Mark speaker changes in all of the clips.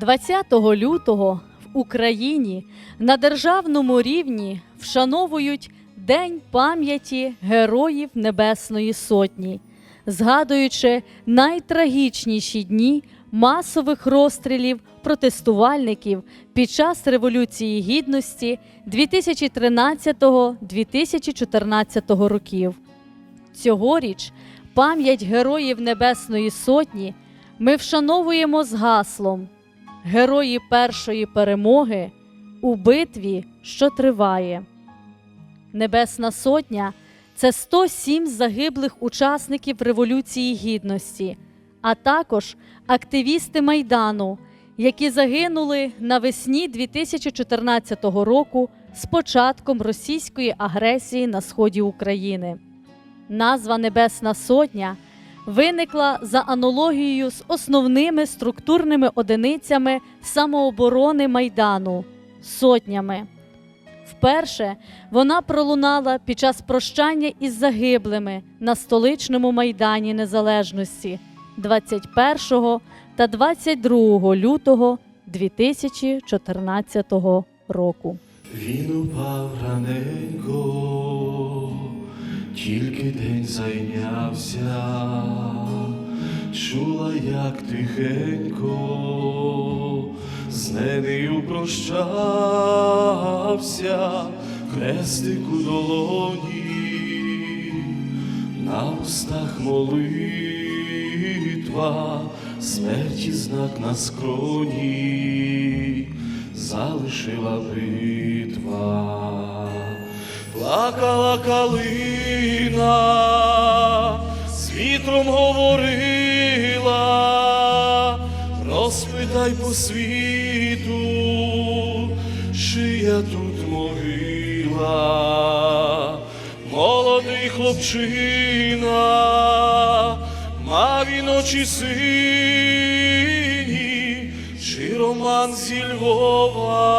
Speaker 1: 20 лютого в Україні на державному рівні вшановують День пам'яті Героїв Небесної Сотні, згадуючи найтрагічніші дні масових розстрілів протестувальників під час Революції Гідності 2013-2014 років. Цьогоріч пам'ять Героїв Небесної Сотні ми вшановуємо з гаслом Герої першої перемоги у битві, що триває. Небесна Сотня це 107 загиблих учасників Революції Гідності, а також активісти Майдану, які загинули навесні 2014 року з початком російської агресії на сході України. Назва Небесна Сотня виникла за аналогією з основними структурними одиницями самооборони Майдану сотнями. Вперше вона пролунала під час прощання із загиблими на столичному майдані Незалежності 21 та 22 лютого 2014 року.
Speaker 2: Він упав раненько, тільки день зайнявся, чула, як тихенько, з нею прощався, хрестик у долоні, на устах молитва, смерті знак на скроні залишила битва, плакала калина, з вітром говорила, розпитай по світу, чия тут могила, молодий хлопчина, мав він очі сині, чи Роман зі Львова,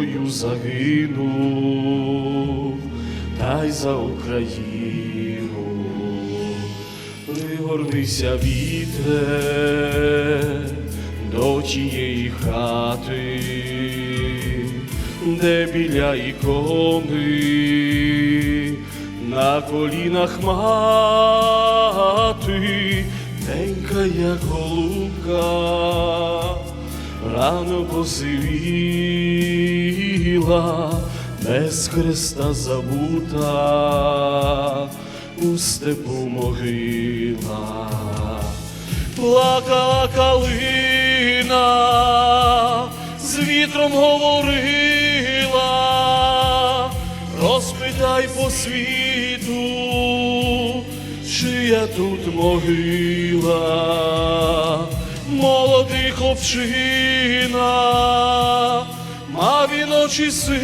Speaker 2: бою загинув, дай за Україну, пригорнися вітре до тієї хати, де біля ікони на колінах мати, денька, як голубка, рано посивіла, без хреста забута, у степу могила. Плакала калина, з вітром говорила, розпитай по світу, чия тут могила, хлопчина, мав він очі сині,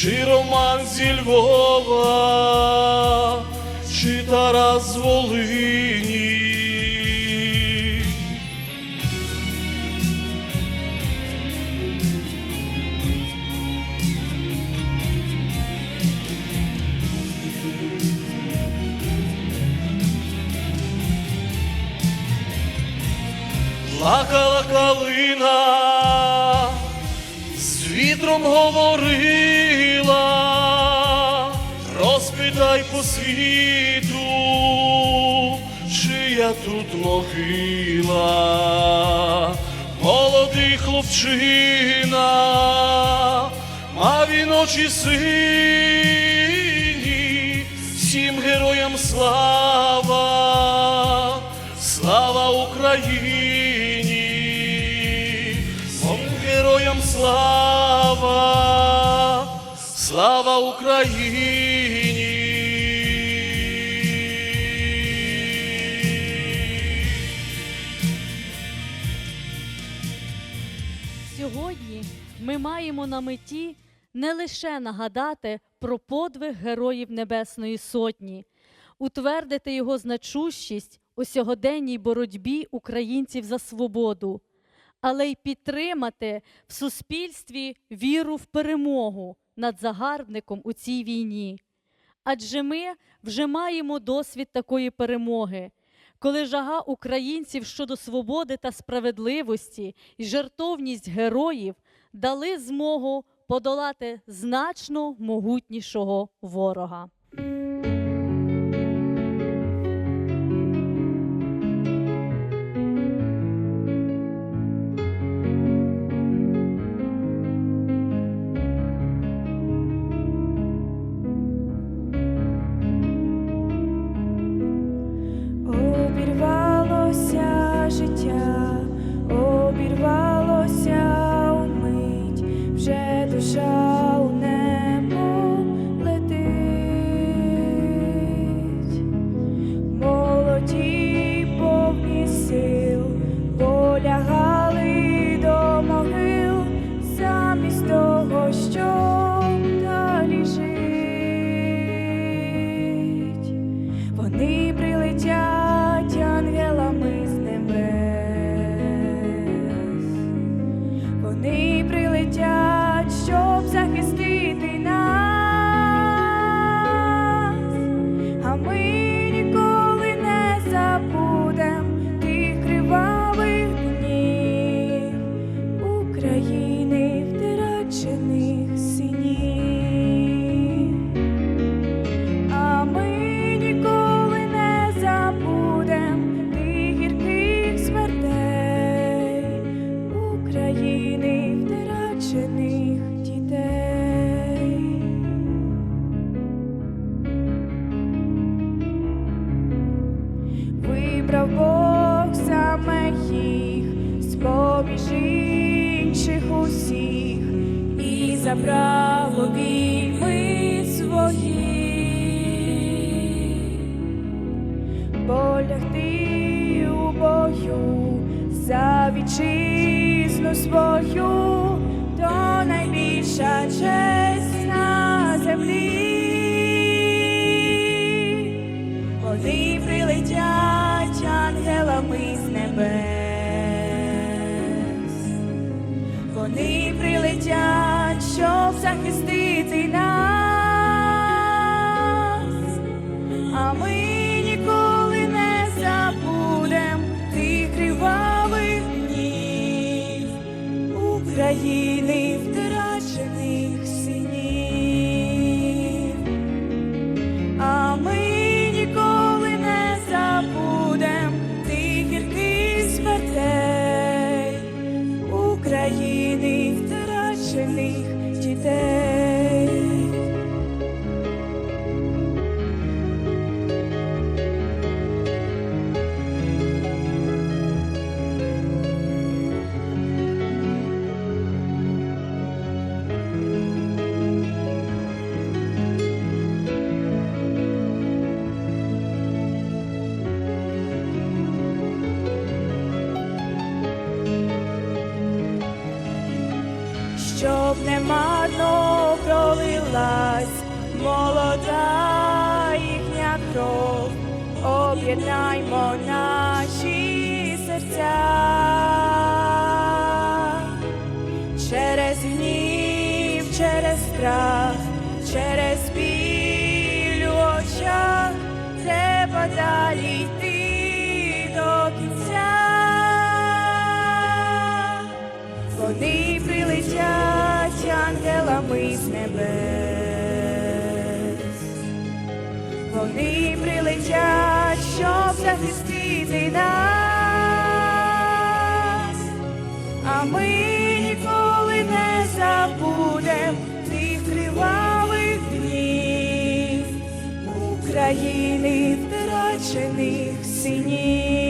Speaker 2: чи Роман зі Львова, чи Тарас Волині. Плакала калина, з вітром говорила, розпитай по світу, чия тут могила, молодий хлопчина, мав він очі сині, всім героям слава, слава Україні, слава, слава Україні.
Speaker 1: Сьогодні ми маємо на меті не лише нагадати про подвиг Героїв Небесної Сотні, утвердити його значущість у сьогоденній боротьбі українців за свободу але й підтримати в суспільстві віру в перемогу над загарбником у цій війні. Адже ми вже маємо досвід такої перемоги, коли жага українців щодо свободи та справедливості і жертовність героїв дали змогу подолати значно могутнішого ворога.
Speaker 3: Забрав обійми свої, полягти у бою за вітчизну свою, то найбільша честь на землі. України об'єднаймо наші серця через гнів, через страх, через біль у очах, треба далі йти до кінця. Вони прилетять ангелами з небес. Вони прилетять, захистити нас. А ми ніколи не забудем тих кривавих днів України втрачених синів.